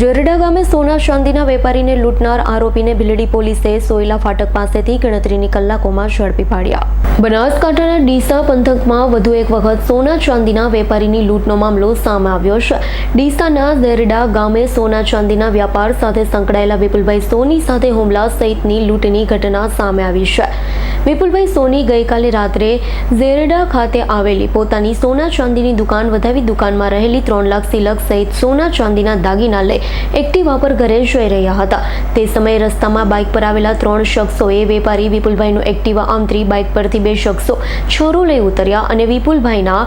જોરડા ગામે સોના ચાંદીના વેપારીને લૂંટનાર આરોપીને ભીલડી પોલીસે સોયલા ફાટક પાસેથી ગણતરીની કલાકોમાં ઝડપી પાડ્યા. બનાસકાંઠાના ડીસા પંથકમાં વધુ એક વખત સોના ચાંદીના વેપારીની લૂંટનો મામલો સામે આવ્યો છે. ડીસાના ઝેરડા ગામે સોના ચાંદીના વ્યાપાર સાથે સંકળાયેલા વિપુલભાઈ સોની સાથે હુમલા સહિતની લૂંટની ઘટના સામે આવી છે. વિપુલભાઈ સોની ગઈકાલે રાત્રે ઝેરડા ખાતે આવેલી પોતાની સોના ચાંદીની દુકાન વધાવી દુકાનમાં રહેલી ત્રણ લાખ સિલક સહિત સોના ચાંદીના દાગીના લઈ એક્ટિવા પર ઘરે જઈ રહ્યા હતા. તે સમયે રસ્તામાં બાઇક પર આવેલા ત્રણ શખ્સોએ વેપારી વિપુલભાઈનું એક્ટિવા આંતરી બાઇક પરથી બે શખ્સો છોરો લઈ ઉતર્યા અને વિપુલભાઈના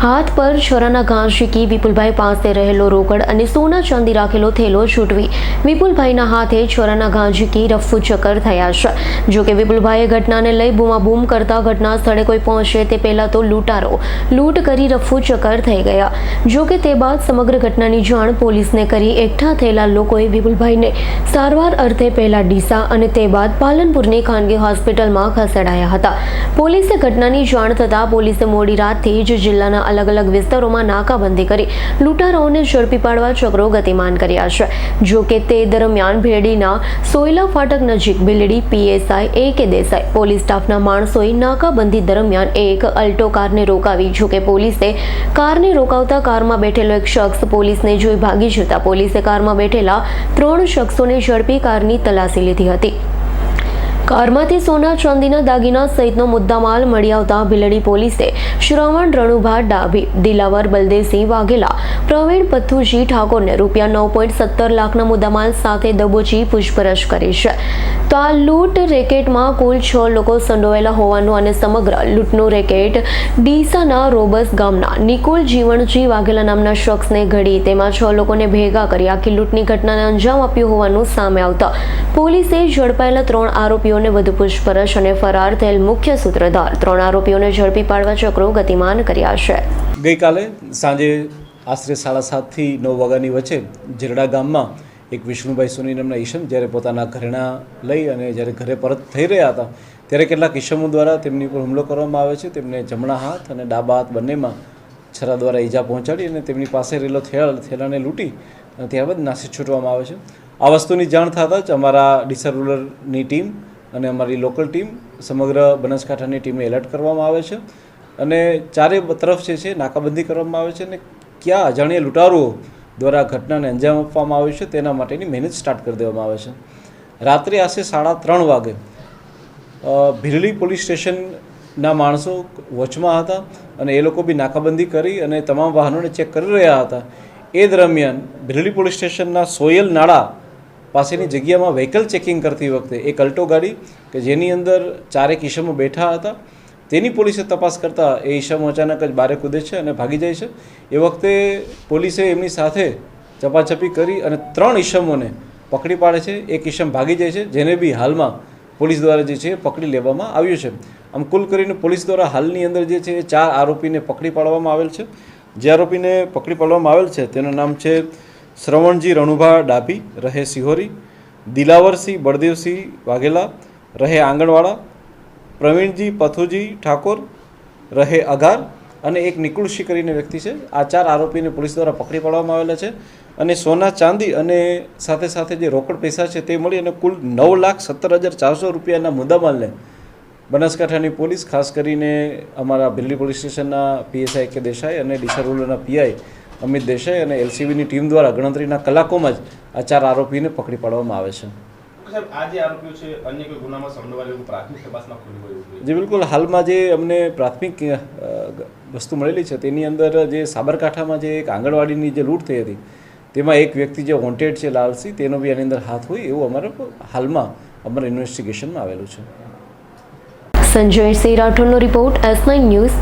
હાથ પર છોરાના ઘા શીખી વિપુલભાઈ પાસે રહેલો રોકડ અને સોના ચાંદી રાખેલો થેલો છૂટવી. વિપુલભાઈના હાથે છોરાના ઘા ઝીકી રફુ ચક્કર થયા છે. જો કે વિપુલભાઈએ ઘટનાને લઈ બૂમાબૂમ કરતા ઘટના સ્થળે કોઈ પહોંચે તે પહેલાં તો લૂંટારો. લૂંટ કરી રફુ ચક્કર થઈ ગયા. જો કે તે બાદ સમગ્ર ઘટનાની જાણ પોલીસને કરી એકઠા થયેલા લોકોએ વિપુલભાઈને સારવાર અર્થે પહેલાં ડીસા અને તે બાદ પાલનપુરની ખાનગી હોસ્પિટલમાં ખસેડાયા હતા. પોલીસે ઘટનાની જાણ થતાં પોલીસે મોડી રાતથી જ જિલ્લાના અલગ અલગ વિસ્તારોમાં નાકાબંધી કરી લૂંટારાઓને ઝડપી પાડવા ચક્રો ગતિમાન કર્યા છે. જો તે દરમિયાન ભેડીના સોયલા ફાટક નજીક બિલડી, પીએસઆઈ એ કે દેસાઈ, પોલીસ સ્ટાફના માણસોએ નાકાબંધી દરમિયાન એક અલ્ટો કારને રોકાવી. જો કે પોલીસે કારને રોકાવતા કારમાં બેઠેલો એક શખ્સ પોલીસને જોઈ ભાગી જતા પોલીસે કારમાં બેઠેલા ત્રણ શખ્સોને ઝડપી કારની તલાશી લીધી હતી. કારમાંથી સોના ચાંદીના દાગીના સહિતનો મુદ્દામાલ મળી આવતા ભીલડી પોલીસે શ્રવણ રણુભા ડાભી, દિલાવર બલદેવસિંહ વાઘેલા પ્રવીણ પથ્થુજી ઠાકોરને રૂપિયા નવ પોઈન્ટ સત્તર લાખના મુદ્દામાલ સાથે દબોચી પૂછપરછ કરી છે. તો આ લૂંટ રેકેટમાં કુલ છ લોકો સંડોવાયેલા હોવાનું અને સમગ્ર લૂંટનું રેકેટ ડીસાના રોબસ ગામના નિકુલ જીવણજી વાઘેલા નામના શખ્સને ઘડી તેમાં છ લોકોને ભેગા કરી આખી લૂંટની ઘટનાને અંજામ આપ્યું હોવાનું સામે આવતા પોલીસે ઝડપાયેલા ત્રણ આરોપીઓને વધુ પૂછપરછ અને ફરાર થયેલ મુખ્ય સૂત્રધાર. ત્રણ આરોપીઓને ઝડપી પાડવા ચક્રો ગતિમાન કર્યા છે. ગઈકાલે સાંજે આશરે સાડા સાતથી નવ વાગ્યાની વચ્ચે જીરડા ગામમાં એક વિષ્ણુભાઈ સોની નામના ઈશમ જ્યારે પોતાના ઘરેણા લઈ અને જ્યારે ઘરે પરત થઈ રહ્યા હતા, ત્યારે કેટલાક ઈશમો દ્વારા તેમની ઉપર હુમલો કરવામાં આવે છે. તેમને જમણા હાથ અને ડાબા હાથ બંનેમાં છરા દ્વારા ઈજા પહોંચાડી અને તેમની પાસે રહેલો થેલા, થેલાને લૂંટી અને ત્યારબાદ નાસી છૂટવામાં આવે છે. આ વસ્તુની જાણ થતાં જ અમારા ડીસા રૂરલની ટીમ અને અમારી લોકલ ટીમ સમગ્ર બનાસકાંઠાની ટીમને એલર્ટ કરવામાં આવે છે અને ચારે તરફ જે છે નાકાબંધી કરવામાં આવે છે અને ક્યાં અજાણ્યા લૂંટારુઓ દ્વારા ઘટનાને અંજામ આપવામાં આવ્યો છે તેના માટેની મહેનત સ્ટાર્ટ કરી દેવામાં આવે છે. રાત્રે આશરે સાડા ત્રણ વાગે ભીરલી પોલીસ સ્ટેશનના માણસો વચમાં હતા અને એ લોકો બી નાકાબંધી કરી અને તમામ વાહનોને ચેક કરી રહ્યા હતા. એ દરમિયાન ભીરલી પોલીસ સ્ટેશનના સોયલ નાળા પાસેની જગ્યામાં વ્હીકલ ચેકિંગ કરતી વખતે એક અલ્ટો ગાડી કે જેની અંદર ચારેક ઈસમો બેઠા હતા તેની પોલીસે તપાસ કરતાં એ ઈશમ અચાનક જ બારે કૂદે છે અને ભાગી જાય છે. એ વખતે પોલીસે એમની સાથે ચપાચપી કરી અને ત્રણ ઈસમોને પકડી પાડે છે. એક ઈશમ ભાગી જાય છે, જેને બી હાલમાં પોલીસ દ્વારા જે છે પકડી લેવામાં આવ્યું છે. આમ કુલ કરીને પોલીસ દ્વારા હાલની અંદર જે છે એ ચાર આરોપીને પકડી પાડવામાં આવેલ છે. જે આરોપીને પકડી પાડવામાં આવેલ છે, તેનું નામ છે શ્રવણજી રણુભા ડાભી, રહે સિહોરી, દિલાવરસિંહ બળદેવસિંહ વાઘેલા, રહે આંગણવાડા પ્રવીણજી, પથુજી, ઠાકોર, રહે અઘાર અને એક નિકુળશી કરીને વ્યક્તિ છે. આ ચાર આરોપીને પોલીસ દ્વારા પકડી પાડવામાં આવેલા છે અને સોના ચાંદી અને સાથે સાથે જે રોકડ પૈસા છે તે મળી અને કુલ નવ લાખ સત્તર હજાર ચારસો રૂપિયાના મુદ્દામાલને બનાસકાંઠાની પોલીસ, ખાસ કરીને અમારા ભીલડી પોલીસ સ્ટેશનના પીએસઆઈ કે દેસાઈ અને ડીસા રૂલરના પીઆઈ અમિત દેસાઈ અને એલસીબીની ટીમ દ્વારા ગણતરીના કલાકોમાં જ આ ચાર આરોપીને પકડી પાડવામાં આવે છે. સાહેબ આ જે આરોપીઓ છે અન્ય કોઈ ગુનામાં સંડોવાયેલું પ્રાથમિક તપાસમાં ખુલ્યું હોય જે બિલકુલ. હાલમાં જે અમને પ્રાથમિક વસ્તુ મળેલી છે તેની અંદર જે સાબરકાંઠામાં જે એક આંગણવાડીની જે લૂંટ થઈ હતી તેમાં એક વ્યક્તિ જે વોન્ટેડ છે લાલસી તેનો બી એની અંદર હાથ હોય એવું અમારે હાલમાં અમારા ઇન્વેસ્ટિગેશનમાં આવેલું છે. સંજય સિંહ રાઠોડનો રિપોર્ટ એસ નાઇન ન્યૂઝ